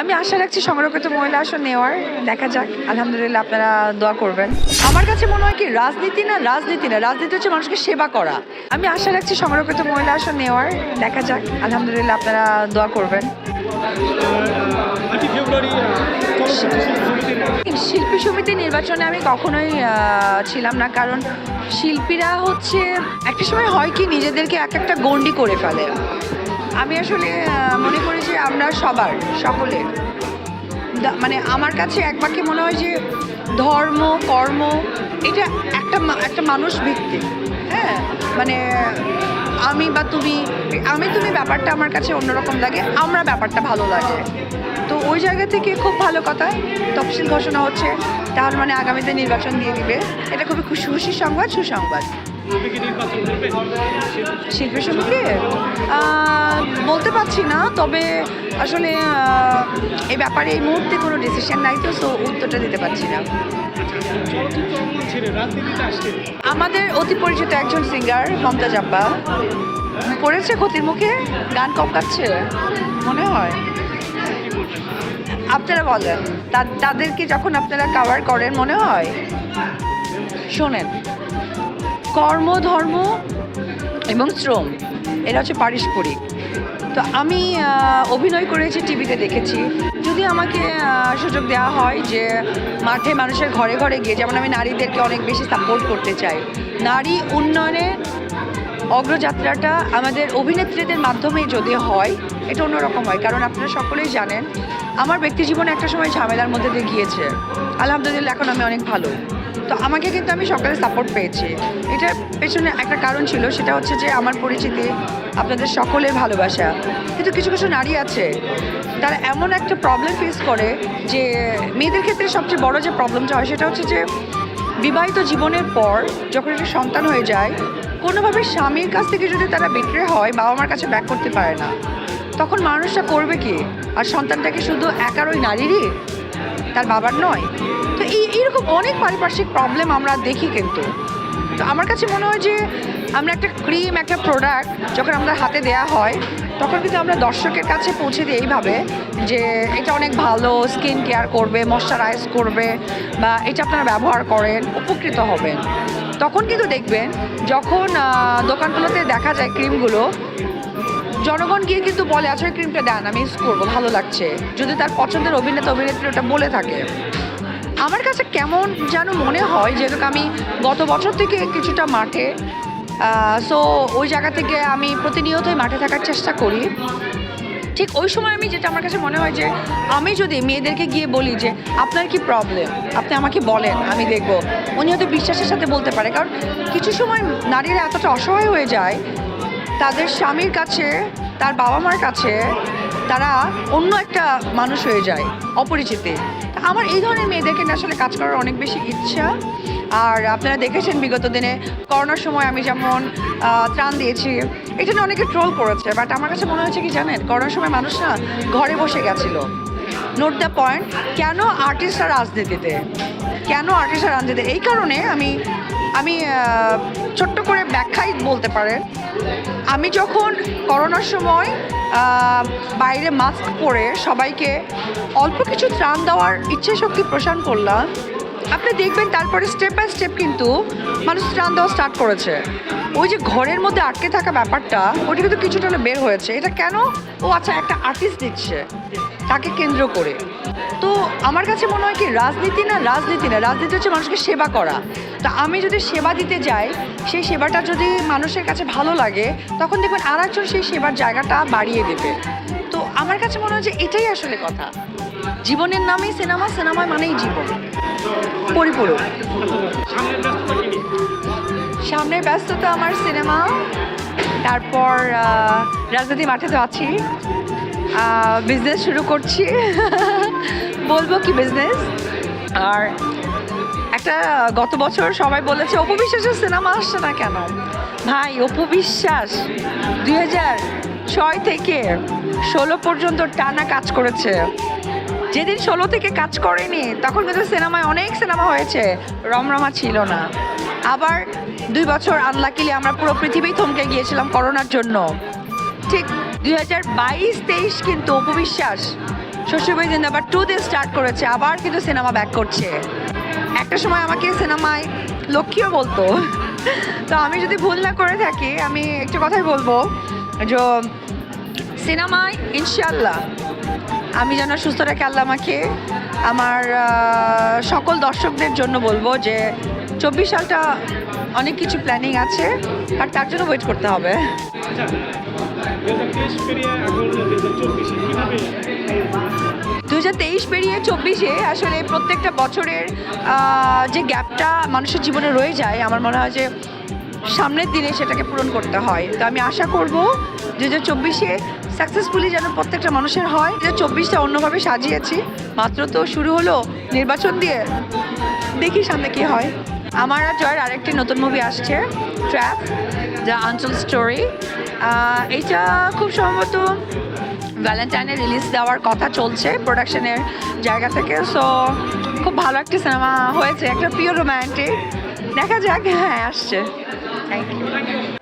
আমি আশা রাখছি সংরক্ষিত মহিলা আসন নেওয়ার। দেখা যাক, আলহামদুলিল্লাহ আপনারা দোয়া করবেন। আমার কাছে মনে হয় কি, রাজনীতি না রাজনীতি না, রাজনীতি হচ্ছে মানুষকে সেবা করা। আমি আশা রাখছি সংরক্ষিত মহিলা আসন নেওয়ার। দেখা যাক, আলহামদুলিল্লাহ আপনারা দোয়া করবেন। শিল্পী সমিতি নির্বাচনে আমি কখনোই ছিলাম না, কারণ শিল্পীরা হচ্ছে, একটা সময় হয় কি, নিজেদেরকে এক একটা গণ্ডি করে ফেলে। আমি আসলে মনে করি যে আমরা সবার, সকলের। মানে আমার কাছে এক বাক্যে মনে হয় যে ধর্ম, কর্ম, এটা একটা একটা মানুষ ভিত্তিক। হ্যাঁ? মানে আমি বা তুমি, আমি, তুমি ব্যাপারটা আমার কাছে অন্যরকম লাগে, আমরা ব্যাপারটা ভালো লাগে। তো ওই জায়গা থেকে খুব ভালো কথা। তফসিল ঘোষণা হচ্ছে, তার মানে আগামীতে নির্বাচন দিয়ে দিবে। এটা খুবই খুশি খুশি সংবাদ, সুসংবাদ। তুমি কি নির্বাচন করবে শিল্পী সমিতি? আহ, বলতে পারছি না তবে আসলে এই ব্যাপারে এই মুহূর্তে কোনো ডিসিশন নাই তো সো উত্তরটা দিতে পারছি না। আমাদের অতি পরিচিত একজন সিঙ্গার মমতাজ আব্বা পড়েছে ক্ষতির মুখে গান কম গাচ্ছে মনে হয়। আপনারা বলেন তাদেরকে যখন আপনারা কাভার করেন মনে হয়? শোনেন। কর্ম, ধর্ম এবং শ্রম এটা হচ্ছে পারস্পরিক। তো আমি অভিনয় করেছি, টিভিতে দেখেছি। যদি আমাকে সুযোগ দেওয়া হয় যে মাঠে মানুষের ঘরে ঘরে গিয়ে, যেমন আমি নারীদেরকে অনেক বেশি সাপোর্ট করতে চাই, নারী উন্নয়নে অগ্রযাত্রাটা আমাদের অভিনেত্রীদের মাধ্যমে যদি হয়, এটা অন্যরকম হয়। কারণ আপনারা সকলেই জানেন, আমার ব্যক্তি জীবনে একটা সময় ঝামেলার মধ্যে দিয়ে গিয়েছে। আলহামদুলিল্লাহ, এখন আমি অনেক ভালো তো আমাকে কিন্তু আমি সকালে সাপোর্ট পেয়েছি। এটার পেছনে একটা কারণ ছিল, সেটা হচ্ছে যে আমার পরিচিতি, আপনাদের সকলের ভালোবাসা। কিন্তু কিছু কিছু নারী আছে, তারা এমন একটা প্রবলেম ফেস করে যে মেয়েদের ক্ষেত্রে সবচেয়ে বড় যে প্রবলেমটা হয়, সেটা হচ্ছে যে বিবাহিত জীবনের পর যখন একটা সন্তান হয়ে যায়, কোনোভাবে স্বামীর কাছ থেকে যদি তারা বিক্রে হয়, বাবা মার কাছে ব্যাক করতে পারে না। তখন মানুষটা করবে কি? আর সন্তানটাকে শুধু একার ওই নারীরই? তার বাবার নয়। এই এইরকম অনেক পারিপার্শ্বিক প্রবলেম আমরা দেখি কিন্তু। তো আমার কাছে মনে হয় যে, আমরা একটা ক্রিম একটা প্রোডাক্ট যখন আমাদের হাতে দেয়া হয়, তখন কিন্তু আমরা দর্শকের কাছে পৌঁছে দিই এইভাবে যে, এটা অনেক ভালো স্কিন কেয়ার করবে ময়শ্চারাইজ করবে বা এটা আপনারা ব্যবহার করেন, উপকৃত হবেন। তখন কিন্তু দেখবেন, যখন দোকানগুলোতে দেখা যায় ক্রিমগুলো জনগণ গিয়ে কিন্তু বলে আচ্ছা ক্রিমটা দেন, আমি ইউজ করব, ভালো লাগছে। যদি তার পছন্দের অভিনেতা, অভিনেত্রী ওটা বলে থাকে। আমার কাছে কেমন যেন মনে হয় যেহেতু আমি গত বছর থেকে কিছুটা মাঠে সো ওই জায়গা থেকে আমি প্রতিনিয়তই মাঠে থাকার চেষ্টা করি। ঠিক ওই সময় আমি যেটা আমার কাছে মনে হয় যে, আমি যদি মেয়েদেরকে গিয়ে বলি যে, আপনার কি প্রবলেম আপনি আমাকে বলেন, আমি দেখব। উনি হয়তো বিশ্বাসের সাথে বলতে পারে, কারণ কিছু সময় নারীরা এতটা অসহায় হয়ে যায়, তাদের স্বামীর কাছে, তার বাবা মার কাছে তারা অন্য একটা মানুষ হয়ে যায়, অপরিচিতে। আমার এই ধরনের মেয়েদেরকে আসলে কাজ করার অনেক বেশি ইচ্ছা। আর আপনারা দেখেছেন বিগত দিনে করোনার সময় আমি যেমন ত্রাণ দিয়েছি এটা নিয়ে অনেকে ট্রোল করেছে। বাট আমার কাছে মনে হচ্ছে কি জানেন, করোনার সময় মানুষ না ঘরে বসে গেছিল। নোট দ্য পয়েন্ট কেন আর্টিস্টরা রাজনীতিতে? কেন আর্টিস্টরা রাজনীতিতে? এই কারণে আমি আমি ছোট্ট করে ব্যাখ্যাই বলতে পারেন আমি যখন করোনার সময় বাইরে মাস্ক পরে সবাইকে অল্প কিছু ত্রাণ দেওয়ার ইচ্ছে শক্তি প্রসান করলাম, আপনি দেখবেন তারপরে স্টেপ বাই স্টেপ কিন্তু মানুষ ত্রাণ দেওয়া স্টার্ট করেছে। ওই যে ঘরের মধ্যে আটকে থাকা ব্যাপারটা, ওটা কিন্তু কিছুটা বের হয়েছে। এটা কেন? ও আচ্ছা একটা আর্টিস্ট দিচ্ছে, তাকে কেন্দ্র করে। তো আমার কাছে মনে হয় কি রাজনীতি না রাজনীতি না, রাজনীতি হচ্ছে মানুষকে সেবা করা। তো আমি যদি সেবা দিতে যাই, সেই সেবাটা যদি মানুষের কাছে ভালো লাগে, তখন দেখবেন আর একজন সেই সেবার জায়গাটা বাড়িয়ে দেবে। তো আমার কাছে মনে হয় যে এটাই আসলে কথা। জীবনের নামেই সিনেমা সিনেমা মানেই জীবন। পরিপূরক। সামনের ব্যস্ততা আমার সিনেমা, তারপর রাজনীতি মাঠে তো আছি। বিজনেস শুরু করছি। বলব কি বিজনেস আর একটা, গত বছর সবাই বলেছে, অপু বিশ্বাসের সিনেমা আসছে না কেন? ভাই, অপু বিশ্বাস, দুই হাজার ছয় থেকে ষোলো পর্যন্ত টানা কাজ করেছে। যেদিন ষোলো থেকে কাজ করেনি, তখন কিন্তু সিনেমায় অনেক সিনেমা হয়েছে। রমরমা ছিল না। আবার দুই বছর আনলাকিলি আমরা পুরো পৃথিবী থমকে গিয়েছিলাম করোনার জন্য। ঠিক দুই হাজার বাইশ, তেইশ কিন্তু অপবিশ্বাস। শ্বশুরবাড়ি জিন্দাবাদ টু দিয়ে স্টার্ট করেছে, আবার কিন্তু সিনেমা ব্যাক করছে। একটা সময় আমাকে সিনেমায় লক্ষ্মীও বলতো। তো আমি যদি ভুল না করে থাকি, আমি একটু কথাই বলব যে সিনেমায় ইনশাল্লাহ আমি যেন সুস্থ রাখি আল্লাহ আমাকে, আমার সকল দর্শকদের জন্য বলব যে, চব্বিশ সালটা অনেক কিছু প্ল্যানিং আছে, আর তার জন্য ওয়েট করতে হবে। আচ্ছা দু হাজার তেইশ পেরিয়ে চব্বিশে আসলে প্রত্যেকটা বছরের যে গ্যাপটা মানুষের জীবনে রয়ে যায়, আমার মনে হয় যে সামনের দিনে সেটাকে পূরণ করতে হয়। তো আমি আশা করব দু হাজার চব্বিশে সাকসেসফুলি যেন প্রত্যেকটা মানুষের হয়। দু হাজার চব্বিশটা অন্যভাবে সাজিয়েছি। মাত্র তো শুরু হলো নির্বাচন দিয়ে। দেখি সামনে কি হয়। আমার আর জয়ের আরেকটি নতুন মুভি আসছে ট্র্যাপ দ্য আঞ্চল স্টোরি এইটা খুব সম্ভবত ভ্যালেন্টাইনে রিলিজ দেওয়ার কথা চলছে প্রোডাকশনের জায়গা থেকে। সো খুব ভালো একটা সিনেমা হয়েছে, একটা পিওর রোম্যান্টিক দেখা যাক হ্যাঁ আসছে। Thank you